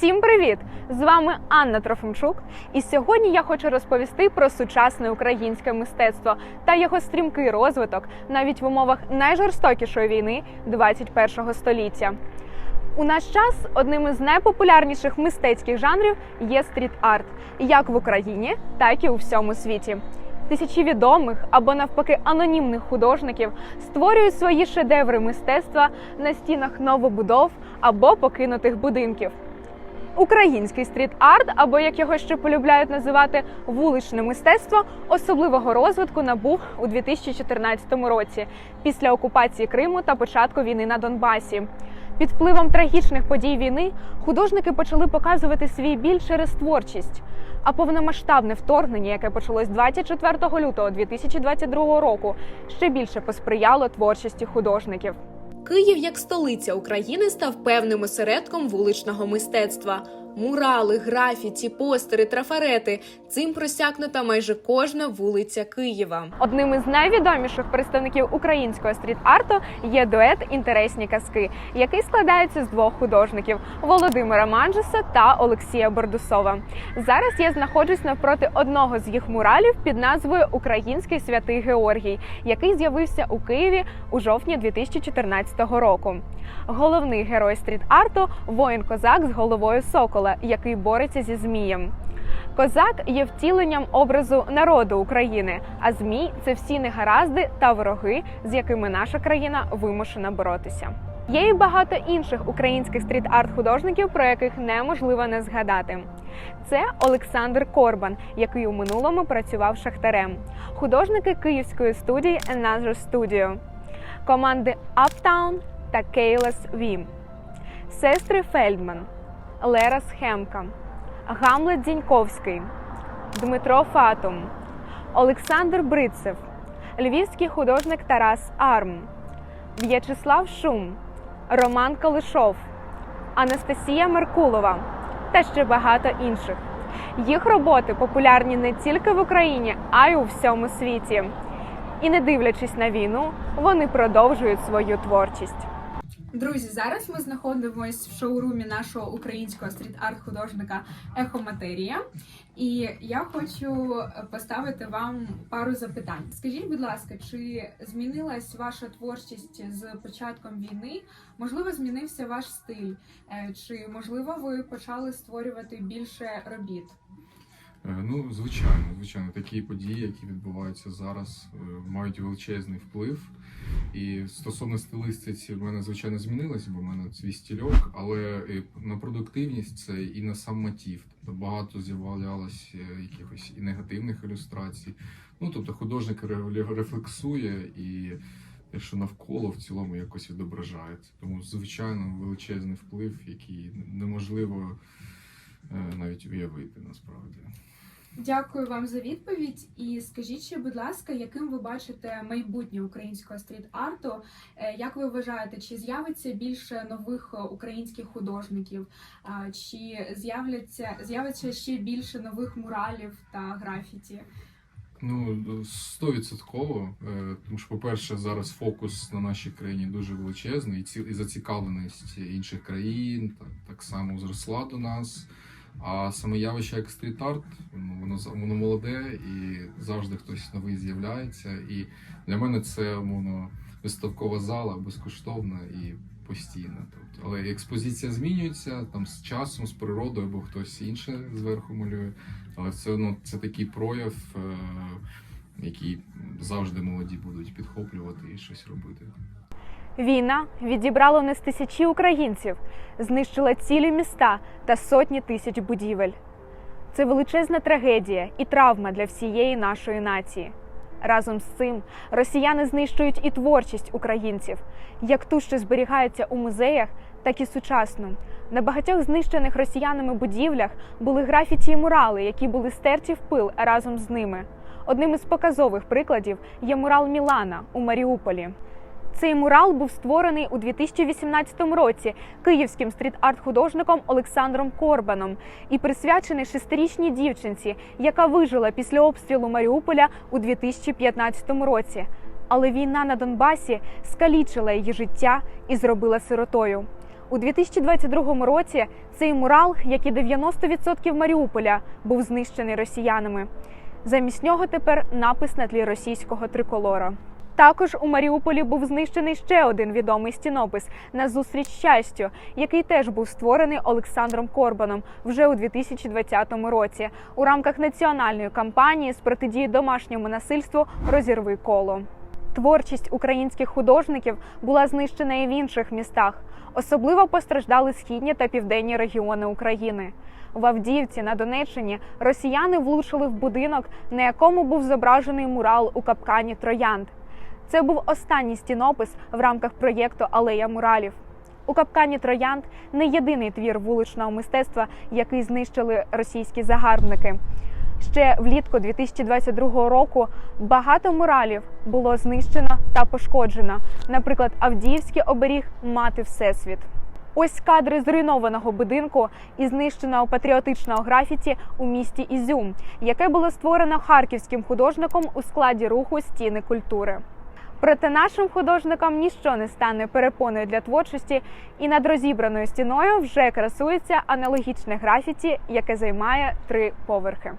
Всім привіт! З вами Анна Трофимчук. І сьогодні я хочу розповісти про сучасне українське мистецтво та його стрімкий розвиток навіть в умовах найжорстокішої війни 21 століття. У наш час одним із найпопулярніших мистецьких жанрів є стріт-арт, як в Україні, так і у всьому світі. Тисячі відомих або навпаки анонімних художників створюють свої шедеври мистецтва на стінах новобудов або покинутих будинків. Український стріт-арт, або як його ще полюбляють називати вуличне мистецтво, особливого розвитку набув у 2014 році після окупації Криму та початку війни на Донбасі. Під впливом трагічних подій війни художники почали показувати свій біль через творчість. А повномасштабне вторгнення, яке почалось 24 лютого 2022 року, ще більше посприяло творчості художників. Київ як столиця України став певним осередком вуличного мистецтва. Мурали, графіті, постери, трафарети цим просякнута майже кожна вулиця Києва. Одним із найвідоміших представників українського стріт-арту є дует Інтересні казки, який складається з двох художників Володимира Манджеса та Олексія Бордусова. Зараз я знаходжусь навпроти одного з їх муралів під назвою Український святий Георгій, який з'явився у Києві у жовтні 2014 року. Головний герой стріт-арту воїн козак з головою сокола, який бореться зі змієм. Козак є втіленням образу народу України, а змій це всі негаразди та вороги, з якими наша країна вимушена боротися. Є і багато інших українських стріт-арт художників, про яких неможливо не згадати. Це Олександр Корбан, який у минулому працював шахтарем, художники київської студії Another Studio, команди Uptown та Кейлес Вім, сестри Фельдман, Лера Схемка, Гамлет Дзіньковський, Дмитро Фатум, Олександр Брицев, львівський художник Тарас Арм, В'ячеслав Шум, Роман Калишов, Анастасія Меркулова та ще багато інших. Їх роботи популярні не тільки в Україні, а й у всьому світі. І не дивлячись на війну, вони продовжують свою творчість. Друзі, зараз ми знаходимося в шоурумі нашого українського стріт-арт художника Ехо Матерія. І я хочу поставити вам пару запитань. Скажіть, будь ласка, чи змінилась ваша творчість з початком війни? Можливо, змінився ваш стиль? Е, Чи можливо ви почали створювати більше робіт? Е, Ну, звичайно, звичайно, такі події, які відбуваються зараз, е, мають величезний вплив. І стосовно стилистиці, в мене звичайно змінилося, бо в мене свій стільок, але і на продуктивність це і на сам мотив. Тобто багато з'являлось е, якихось і негативних ілюстрацій. Ну тобто художник ре- рефлексує і те, що навколо в цілому якось відображається. Тому, звичайно, величезний вплив, який неможливо е, навіть уявити насправді. Дякую вам за відповідь. І скажіть ще, будь ласка, яким ви бачите майбутнє українського стріт-арту? Е, Як ви вважаєте, чи з'явиться більше нових е, українських художників, чи з'являться з'явиться ще більше нових муралів та графіті? Ну, стовідсотково. Е, Тому що, по-перше, зараз фокус на нашій країні дуже величезний, і ці- і зацікавленість інших країн так, так само зросла до нас. А саме явище як стріт-арт, воно воно молоде і завжди хтось новий з'являється. І для мене це умовно виставкова зала безкоштовна і постійна. Тобто, але експозиція змінюється там з часом, з природою, або хтось інше зверху малює. Але все одно це такий прояв, е, який завжди молоді будуть підхоплювати і щось робити. Війна відібрала у нас тисячі українців, знищила цілі міста та сотні тисяч будівель. Це величезна трагедія і травма для всієї нашої нації. Разом з цим росіяни знищують і творчість українців, як ту, що зберігається у музеях, так і сучасну. На багатьох знищених росіянами будівлях були графіті і мурали, які були стерті в пил разом з ними. Одним із показових прикладів є мурал Мілана у Маріуполі. Цей мурал був створений у 2018 році київським стріт-арт-художником Олександром Корбаном і присвячений шестирічній дівчинці, яка вижила після обстрілу Маріуполя у 2015 році. Але війна на Донбасі скалічила її життя і зробила сиротою. У 2022 році цей мурал, як і 90% Маріуполя, був знищений росіянами. Замість нього тепер напис на тлі російського триколора. Також у Маріуполі був знищений ще один відомий стінопис «Назустріч щастю, який теж був створений Олександром Корбаном вже у 2020 році у рамках національної кампанії з протидії домашньому насильству Розірви коло. Творчість українських художників була знищена і в інших містах. Особливо постраждали східні та південні регіони України. В Авдіївці на Донеччині росіяни влучили в будинок, на якому був зображений мурал у капкані Троянд. Це був останній стінопис в рамках проєкту Алея муралів. У капкані Троянд не єдиний твір вуличного мистецтва, який знищили російські загарбники. Ще влітку 2022 року багато муралів було знищено та пошкоджено. Наприклад, Авдіївський оберіг Мати Всесвіт. Ось кадри зруйнованого будинку і знищеного патріотичного графіті у місті Ізюм, яке було створено харківським художником у складі руху стіни культури. Проте нашим художникам ніщо не стане перепоною для творчості, і над розібраною стіною вже красується аналогічне графіті, яке займає три поверхи.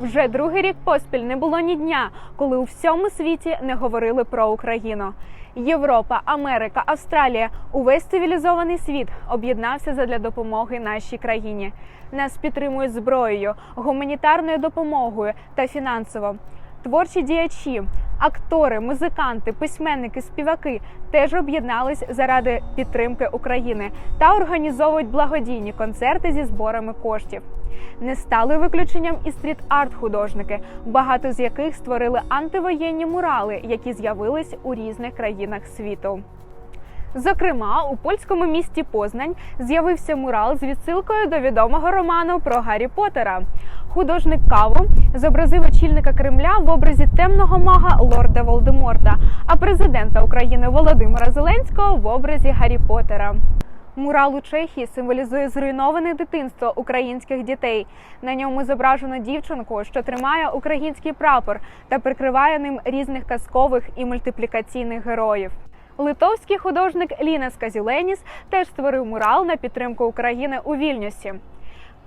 Вже другий рік поспіль не було ні дня, коли у всьому світі не говорили про Україну. Європа, Америка, Австралія увесь цивілізований світ об'єднався задля допомоги нашій країні. Нас підтримують зброєю, гуманітарною допомогою та фінансово. Творчі діячі, актори, музиканти, письменники, співаки теж об'єднались заради підтримки України та організовують благодійні концерти зі зборами коштів. Не стали виключенням і стріт-арт художники, багато з яких створили антивоєнні мурали, які з'явились у різних країнах світу. Зокрема, у польському місті Познань з'явився мурал з відсилкою до відомого роману про Гаррі Поттера. Художник Каву зобразив очільника Кремля в образі темного мага лорда Волдеморта, а президента України Володимира Зеленського в образі Гаррі Поттера. Мурал у Чехії символізує зруйноване дитинство українських дітей. На ньому зображено дівчинку, що тримає український прапор та прикриває ним різних казкових і мультиплікаційних героїв. Литовський художник Лінас Казіленіс теж створив мурал на підтримку України у Вільнюсі.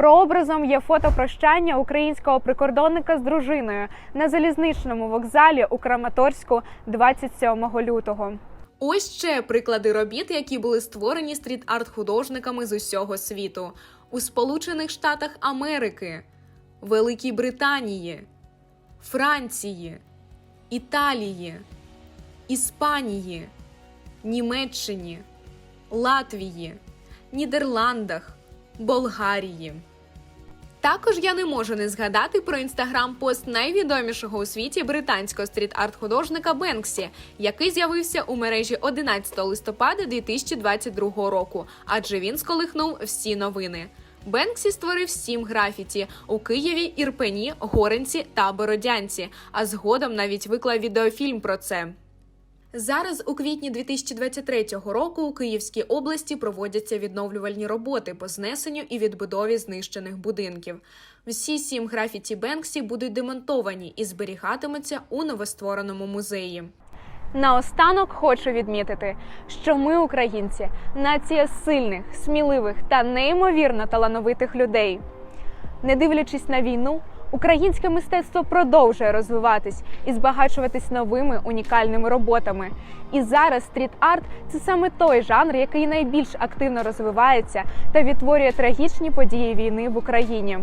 Прообразом є фото прощання українського прикордонника з дружиною на залізничному вокзалі у Краматорську 27 лютого. Ось ще приклади робіт, які були створені стріт-арт художниками з усього світу у Сполучених Штатах Америки, Великій Британії, Франції, Італії, Іспанії, Німеччині, Латвії, Нідерландах, Болгарії. Також я не можу не згадати про інстаграм-пост найвідомішого у світі британського стріт-арт художника Бенксі, який з'явився у мережі 11 листопада 2022 року, адже він сколихнув всі новини. Бенксі створив сім графіті у Києві, Ірпені, Горенці та Бородянці, а згодом навіть виклав відеофільм про це. Зараз, у квітні 2023 року, у Київській області проводяться відновлювальні роботи по знесенню і відбудові знищених будинків. Всі сім графіті Бенксі будуть демонтовані і зберігатимуться у новоствореному музеї. Наостанок хочу відмітити, що ми, українці, нація сильних, сміливих та неймовірно талановитих людей. Не дивлячись на війну, українське мистецтво продовжує розвиватись і збагачуватись новими унікальними роботами. І зараз стріт-арт це саме той жанр, який найбільш активно розвивається та відтворює трагічні події війни в Україні.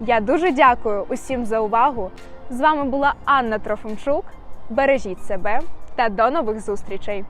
Я дуже дякую усім за увагу. З вами була Анна Трофимчук. Бережіть себе та до нових зустрічей!